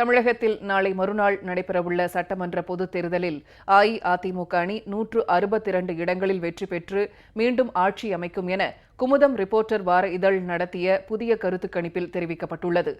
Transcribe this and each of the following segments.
தமிழகத்தில் நாளை மறுநாள் நடைபெறவுள்ள சட்டமன்ற பொதுத் தேர்தலில் அஇஅதிமுக அணி நூற்று அறுபத்தி இரண்டு இடங்களில் வெற்றி பெற்று மீண்டும் ஆட்சி அமைக்கும் என குமுதம் ரிப்போர்ட்டர் வார இதழ் நடத்திய புதிய கருத்துக்கணிப்பில் தெரிவிக்கப்பட்டுள்ளது.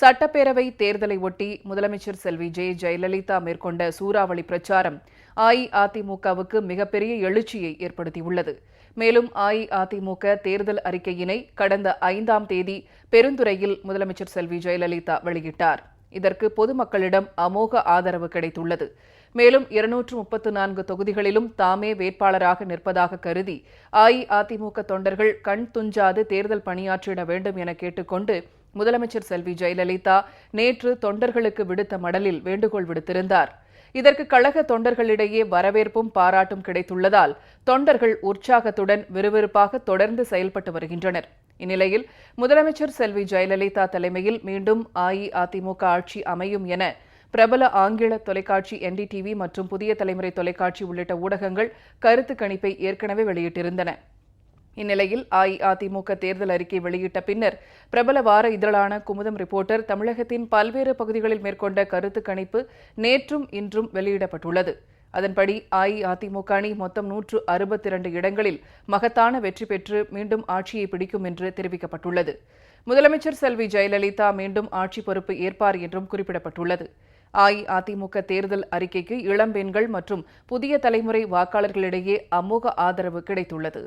சட்டப்பேரவை தேர்தலை ஒட்டி முதலமைச்சர் செல்வி ஜெ. ஜெயலலிதா மேற்கொண்ட சூறாவளி பிரச்சாரம் அஇஅதிமுகவுக்கு மிகப்பெரிய எழுச்சியை ஏற்படுத்தியுள்ளது. மேலும் அஇஅதிமுக தேர்தல் அறிக்கையினை கடந்த ஐந்தாம் தேதி பெருந்துறையில் முதலமைச்சர் செல்வி ஜெயலலிதா வெளியிட்டார். இதற்கு பொதுமக்களிடம் அமோக ஆதரவு கிடைத்துள்ளது. மேலும் இருநூற்று முப்பத்து நான்கு தொகுதிகளிலும் தாமே வேட்பாளராக நிற்பதாக கருதி அஇஅதிமுக தொண்டர்கள் கண் துஞ்சாது தேர்தல் பணியாற்றிட வேண்டும் என கேட்டுக்கொண்டு முதலமைச்சர் செல்வி ஜெயலலிதா நேற்று தொண்டர்களுக்கு விடுத்த மடலில் வேண்டுகோள் விடுத்திருந்தார். இதற்கு கழக தொண்டர்களிடையே வரவேற்பும் பாராட்டும் கிடைத்துள்ளதால் தொண்டர்கள் உற்சாகத்துடன் விறுவிறுப்பாக தொடர்ந்து செயல்பட்டு வருகின்றனர். இந்நிலையில் முதலமைச்சர் செல்வி ஜெயலலிதா தலைமையில் மீண்டும் அஇஅதிமுக ஆட்சி அமையும் என பிரபல ஆங்கில தொலைக்காட்சி என்டிடிவி மற்றும் புதிய தலைமுறை தொலைக்காட்சி உள்ளிட்ட ஊடகங்கள் கருத்து கணிப்பை ஏற்கனவே வெளியிட்டிருந்தன. இந்நிலையில் அஇஅதிமுக தேர்தல் அறிக்கை வெளியிட்ட பின்னர் பிரபல வார இதழான குமுதம் ரிப்போர்ட்டர் தமிழகத்தின் பல்வேறு பகுதிகளில் மேற்கொண்ட கருத்து கணிப்பு நேற்றும் இன்றும் வெளியிடப்பட்டுள்ளது. அதன்படி அஇஅதிமுக அணி மொத்தம் நூற்று அறுபத்தி இரண்டு இடங்களில் மகத்தான வெற்றி பெற்று மீண்டும் ஆட்சியை பிடிக்கும் என்று தெரிவிக்கப்பட்டுள்ளது. முதலமைச்சர் செல்வி ஜெயலலிதா மீண்டும் ஆட்சி பொறுப்பு ஏற்பார் என்றும் குறிப்பிடப்பட்டுள்ளது. அஇஅதிமுக தேர்தல் அறிக்கைக்கு இளம்பெண்கள் மற்றும் புதிய தலைமுறை வாக்காளர்களிடையே அமோக ஆதரவு கிடைத்துள்ளது.